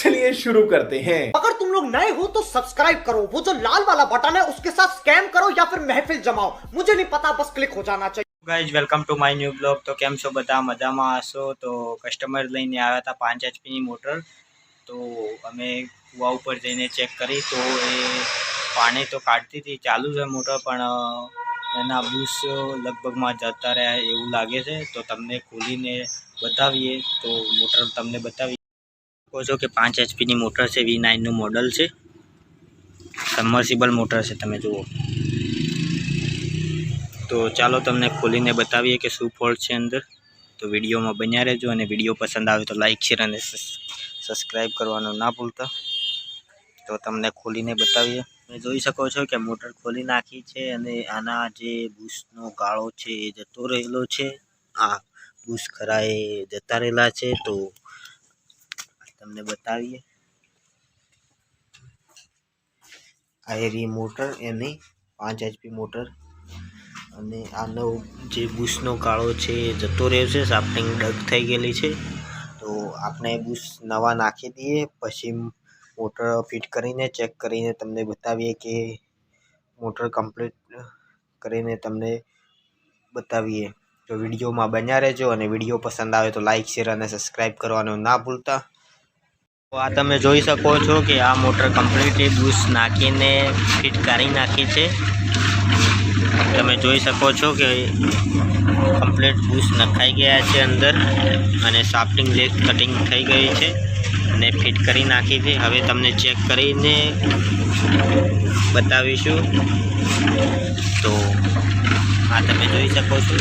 चलिए शुरू करते हैं अगर तुम लोग नए हो तो सब्सक्राइब करो वो जो लाल वाला बटन है उसके साथ स्कैम करो या फिर महफिल जमाओ मुझे नहीं पता बस क्लिक हो जाना चाहिए guys welcome to my new blog તો કેમ છો બધા મજામાં હશો તો કસ્ટમર લઈને આવ્યા હતા પાંચ એચપીની મોટર તો અમે કૂવા ઉપર જઈને ચેક કરી તો એ પાણી તો કાઢતી હતી ચાલુ છે મોટર પણ અ, એના બૂસ લગભગમાં જતા રહ્યા એવું લાગે છે તો તમને ખોલીને બતાવીએ તો મોટર તમને બતાવી કહો છો કે પાંચ એચપીની મોટર છે વી નાઇનનું મોડલ છે. સબમર્સિબલ મોટર છે, તમે જુઓ. તો ચાલો તમને ખોલીને બતાવીએ કે શું ફોલ્ટ છે અંદર. તો વિડીયોમાં બન્યા રહેજો અને વીડિયો પસંદ આવે તો લાઇક શેર અને સબસ્ક્રાઈબ કરવાનું ના ભૂલતા. તો તમને ખોલીને બતાવીએ. તમે જોઈ શકો છો કે મોટર ખોલી નાખી છે અને આના જે બૂસનો ગાળો છે એ જતો રહેલો છે. આ બૂસ ખરા એ જતા રહેલા છે, તો તમને બતાવીએ. આ એરી મોટર, એની પાંચ એચપી મોટર. અને આનો જે બુશનો ગાળો છે, એ જતો રહ્યો છે ડગ થઈ ગયેલી છે. તો આપણે બુશ નવા નાખી દઈએ, પછી મોટર ફિટ કરીને, ચેક કરીને તમને બતાવીએ કે મોટર કમ્પ્લીટ કરીને તમને બતાવીએ. તો વિડીયોમાં બન્યા રહેજો અને વીડિયો પસંદ આવે તો લાઇક શેર અને સબસ્ક્રાઈબ કરવાનું ના ભૂલતા. આ તમે જોઈ શકો છો કે આ મોટર કમ્પ્લીટલી બુશ નાખીને ફિટ કરી નાખી છે. તમે જોઈ શકો છો કે કમ્પ્લીટ બૂસ નખાઈ ગયા છે અંદર અને સાફ્ટિંગ લેગ કટિંગ થઈ ગઈ છે અને ફિટ કરી નાખી છે. હવે તમને ચેક કરીને બતાવીશું. તો આ તમે જોઈ શકો છો.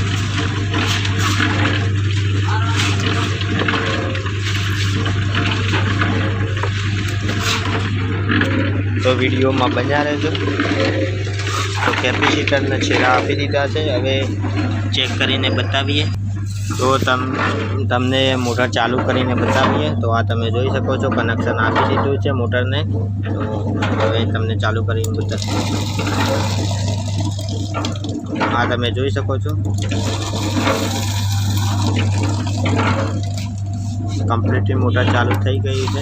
તો વિડીયોમાં બન્યા રહેજો તો કેપેસિટરના છેડા આપી દીધા છે હવે ચેક કરીને બતાવીએ તો તમ તમને મોટર ચાલુ કરીને બતાવીએ તો આ તમે જોઈ શકો છો કનેક્શન આપી દીધું છે મોટરને તો હવે તમને ચાલુ કરીને બતાવીએ આ તમે જોઈ શકો છો કમ્પ્લીટલી મોટર ચાલુ થઈ ગઈ છે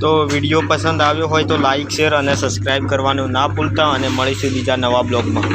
તો વીડિયો પસંદ આવ્યો હોય તો લાઇક શેર અને સબસ્ક્રાઈબ કરવાનું ના ભૂલતા અને મળીશું બીજા નવા બ્લોગમાં.